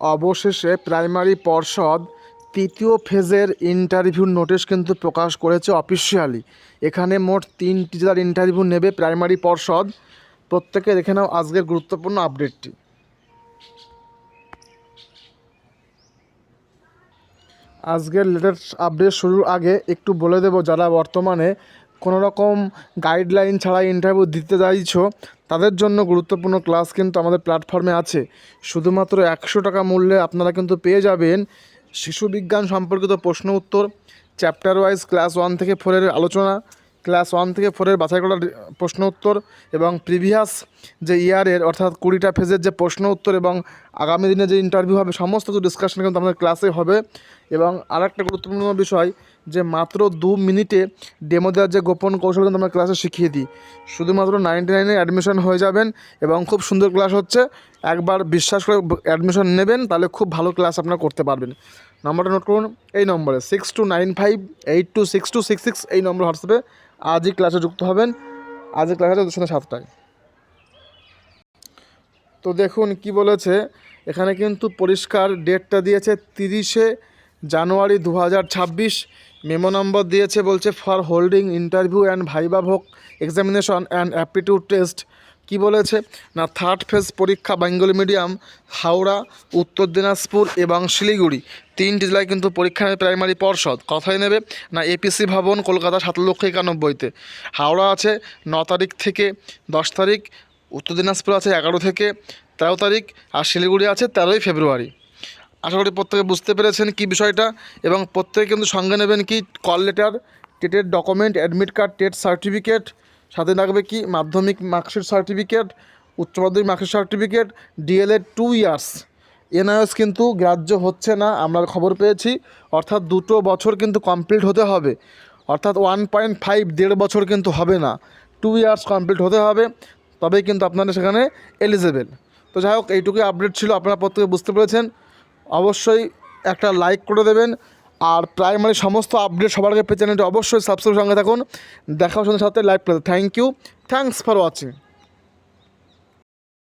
অবশেষে প্রাইমারি পর্ষদ তৃতীয় ফেজের ইন্টারভিউ নোটিশ কিন্তু প্রকাশ করেছে অফিসিয়ালি। এখানে মোট তিনটি জেলার ইন্টারভিউ নেবে প্রাইমারি পর্ষদ। প্রত্যেকে দেখে নাও আজকের গুরুত্বপূর্ণ আপডেটটি। আজকের লেটেস্ট আপডেট শুরুর আগে একটু বলে দেবো, যারা বর্তমানে কোনো রকম গাইডলাইন ছাড়া ইন্টারভিউ দিতে চাইছো তাদের জন্য গুরুত্বপূর্ণ ক্লাস কিন্তু আমাদের প্ল্যাটফর্মে আছে। শুধুমাত্র একশো টাকা মূল্যে আপনারা কিন্তু পেয়ে যাবেন শিশু বিজ্ঞান সম্পর্কিত প্রশ্ন উত্তর চ্যাপ্টার ওয়াইজ ক্লাস ওয়ান থেকে ফোরের আলোচনা ক্লাস ওয়ান থেকে ফোরের বাছাই করা প্রশ্ন উত্তর এবং প্রিভিয়াস যে ইয়ারের অর্থাৎ কুড়িটা ফেজের যে প্রশ্ন উত্তর এবং আগামী দিনে যে ইন্টারভিউ হবে, সমস্ত কিছু ডিসকাশন কিন্তু আমাদের ক্লাসে হবে। এবং আর একটা গুরুত্বপূর্ণ বিষয় যে মাত্র দু মিনিটে ডেমো দেওয়ার যে গোপন কৌশল কিন্তু আমরা ক্লাসে শিখিয়ে দিই। শুধুমাত্র নাইনটি নাইনে অ্যাডমিশন হয়ে যাবেন এবং খুব সুন্দর ক্লাস হচ্ছে। একবার বিশ্বাস করে অ্যাডমিশন নেবেন, তাহলে খুব ভালো ক্লাস আপনারা করতে পারবেন। নম্বরটা নোট করুন, এই নম্বরে six two nine five eight two six two six six এই নম্বর হোয়াটসঅ্যাপে আজই ক্লাসে যুক্ত হবেন। আজই ক্লাস আছে সাথে সাতটায়। তো দেখুন কি বলেছে, এখানে কিন্তু পরিষ্কার ডেটটা দিয়েছে তিরিশে জানুয়ারি দু হাজার ছাব্বিশ। মেমো নম্বর দিয়েছে, বলছে for holding interview and viva voce examination and aptitude test কি বলেছে? না থার্ড ফেজ পরীক্ষা, বেঙ্গলি মিডিয়াম হাওড়া, উত্তর দিনাজপুর এবং শিলিগুড়ি। তিনটি জেলায় কিন্তু পরীক্ষা নেবে প্রাইমারি পর্ষদ। কথাই নেবে? না এপিসি ভবন, কলকাতা, সাত লক্ষ একানব্বইতে। হাওড়া আছে, ন তারিখ থেকে দশ তারিখ। উত্তর দিনাজপুর আছে, এগারো থেকে তেরো তারিখ। আর শিলিগুড়ি আছে, তেরোই ফেব্রুয়ারি। আশা করি প্রত্যেকে বুঝতে পেরেছেন কি বিষয়টা এবং প্রত্যেকে কিন্তু সঙ্গে নেবেন কি call letter, টেটের document, admit card, TET certificate, সাথে রাখবে কি Madhyamik marksheet certificate, Uchcha Madhyamik marksheet certificate, DElEd two years. NIS কিন্তু গ্রাহ্য হচ্ছে না, আমরা খবর পেয়েছি। অর্থাৎ দুটো বছর কিন্তু কমপ্লিট হতে হবে। অর্থাৎ ওয়ান পয়েন্ট ফাইভ দেড় বছর কিন্তু হবে না। টু ইয়ার্স কমপ্লিট হতে হবে, তবেই কিন্তু আপনারা সেখানে এলিজেবেল। তো যাই হোক, এইটুকুই আপডেট ছিল, আপনারা প্রত্যেকে বুঝতে পেরেছেন। অবশ্যই একটা লাইক করে দেবেন। আর প্রাইমারি সমস্ত আপডেট সবার আগে পেয়ে চ্যানেলটি অবশ্যই সাবস্ক্রাইব সঙ্গে থাকুন। দেখা সঙ্গে সাথে লাইক করে thank you thanks for watching